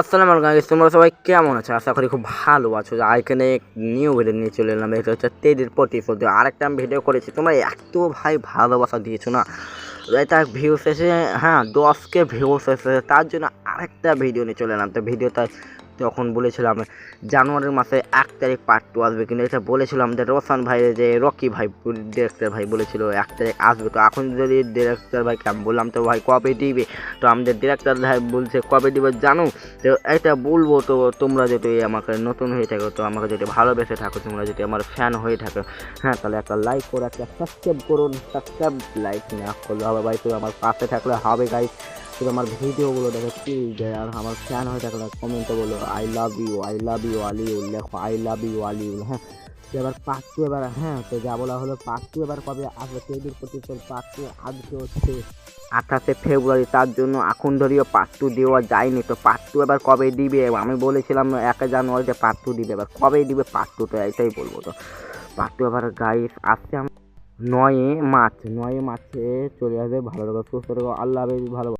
আসসালামু আলাইকুম তোমরা সবাই কেমন আছো? আশা করি খুব ভালো আছো। এখানে নিউ ভিডিও নিয়ে চলে এলাম। এটা হচ্ছে প্রতি প্রতিশোধ আরেকটা আমি ভিডিও করেছি। তোমরা এত ভাই ভালোবাসা দিয়েছ না? এটা ভিউস এসে হ্যাঁ দশকে ভিউস এসেছে তার জন্য আরেকটা ভিডিও নিয়ে চলে এলাম। তো ভিডিওটা তখন বলেছিলাম, জানুয়ারির মাসে এক তারিখ পার্ট টু আসবে কিন্তু এটা বলেছিলাম যে রোশন ভাই, যে রকি ভাই ডিরেক্টর ভাই বলেছিল এক তারিখ আসবে। তো এখন যদি ডিরেক্টর ভাইকে আমি বললাম, তো ভাই কবে দিবে? তো আমাদের ডিরেক্টর ভাই বলছে, কবে দিবে জানো? তো এটা বলব তো তোমরা যদি আমাকে নতুন হয়ে থাকো, তো আমাকে যদি ভালোবেসে থাকো, তোমরা যদি আমার ফ্যান হয়ে থাকো হ্যাঁ তাহলে একটা লাইক করো, একটা সাবস্ক্রাইব করুন সাবস্ক্রাইব লাইক না করলে হবে ভাই, তুমি আমার পাশে থাকলে হবে গাইস তুমি আমার ভিডিওগুলো দেখে প্লিজ আর আমার ফ্যান হয়ে থাকলে কমেন্টে বলো I love you I love you আলিউল লেখো আই লাভ ইউ আলিউল হ্যাঁ। তো এবার টু এবার হ্যাঁ তো যা বলা হলো টু এবার কবে আসবে তৈরির প্রতি পার্ট আজকে হচ্ছে আঠাশে ফেব্রুয়ারি, তার জন্য এখন ধরিও পার্ট দেওয়া যায়নি। তো পার্ট এবার কবে দিবে? আমি বলেছিলাম এক জানুয়ারিতে পার্ট টু দিবে, এবার কবে দিবে পার্ট তো এটাই বলব তো। পার্ট এবার গাইস আসছে নয় মার্চ, নয় মার্চে চলে আসবে, ভালো থাকো, সুস্থ থাকো, আল্লাহ ভালো